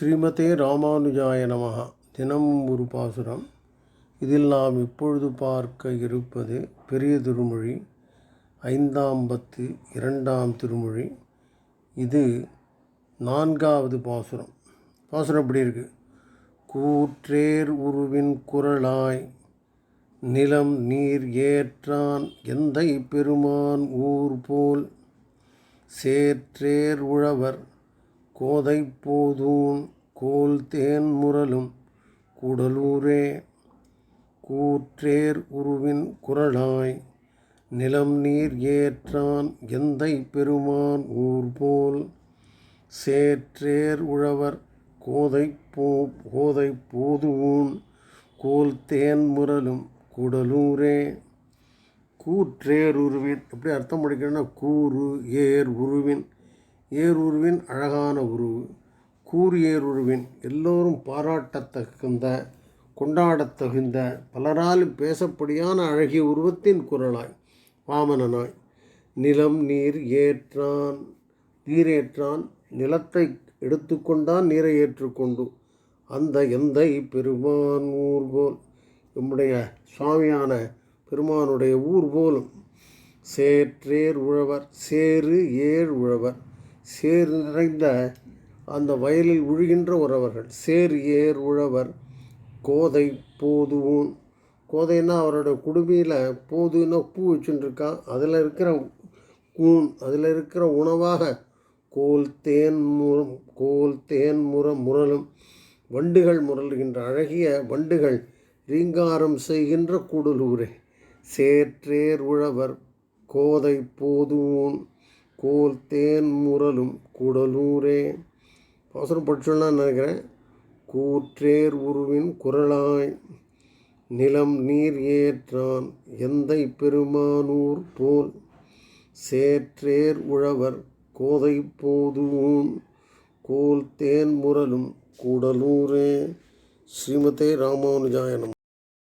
ஸ்ரீமதே ராமானுஜாய நமகா தினம் ஒரு பாசுரம். இதில் நாம் இப்பொழுது பார்க்க இருப்பது பெரிய திருமொழி ஐந்தாம் பத்து இரண்டாம் திருமொழி. இது நான்காவது பாசுரம். பாசுரம் எப்படி இருக்கு? கூற்றேர் உருவின் குரலாய் நிலம் நீர் ஏற்றான் எந்தை பெருமான் ஊர் போல் சேற்றேர் உழவர் கோதை போதூன் கோல் தேன் முரலும் கூடலூரே. கூற்றேர் உருவின் குரலாய் நிலம் நீர் ஏற்றான் எந்தை பெருமான் ஊர் போல் சேற்றேர் உழவர் கோதை போ கோதை போதுவூன் கோல் தேன் முரலும் குடலூரே. கூற்றேர் உருவின் எப்படி அர்த்தம் படிக்கிறேன்னா கூறு ஏர் உருவின் ஏர் உருவின் அழகான உருவு கூர் ஏறுருவின் எல்லோரும் பாராட்டத்தகுந்த கொண்டாடத்தகுந்த பலரால் பேசப்படியான அழகிய உருவத்தின் குரலாய் வாமனனாய் நிலம் நீர் ஏற்றான் நீரேற்றான் நிலத்தை எடுத்துக்கொண்டான் நீரை ஏற்றுக்கொண்டு அந்த எந்தை பெருமான் ஊர் போல் நம்முடைய சுவாமியான பெருமானுடைய ஊர் போலும் சேற்றேர் உழவர் சேறு ஏர் உழவர் சேர் நிறைந்த அந்த வயலில் உழுகின்ற உறவர்கள். சேர் ஏர் உழவர் கோதை போதுவும் கோதைன்னா அவரோட குடுமையில் போதுன்னா பூ வச்சுட்டுருக்கான் அதில் இருக்கிற கூன் அதில் இருக்கிற உணவாக கோல் தேன் முரம் கோல் தேன் முறம் முரலும் வண்டுகள் முரல்கின்ற அழகிய வண்டுகள் ரீங்காரம் செய்கின்ற கூடலூரே. சேற்றேர் உழவர் கோதை போதுவும் கோல் தேன் முரலும் குடலூரே. அவசரம் படிச்சோன்னா நினைக்கிறேன். கூற்றேர் உருவின் குரலாய் நிலம் நீர் ஏற்றான் எந்தை பெருமானூர் போல். சேற்றேர் உழவர் கோதை போதுவும் கோல் தேன் முரலும் கூடலூரே. ஸ்ரீமதே ராமானுஜாயனம்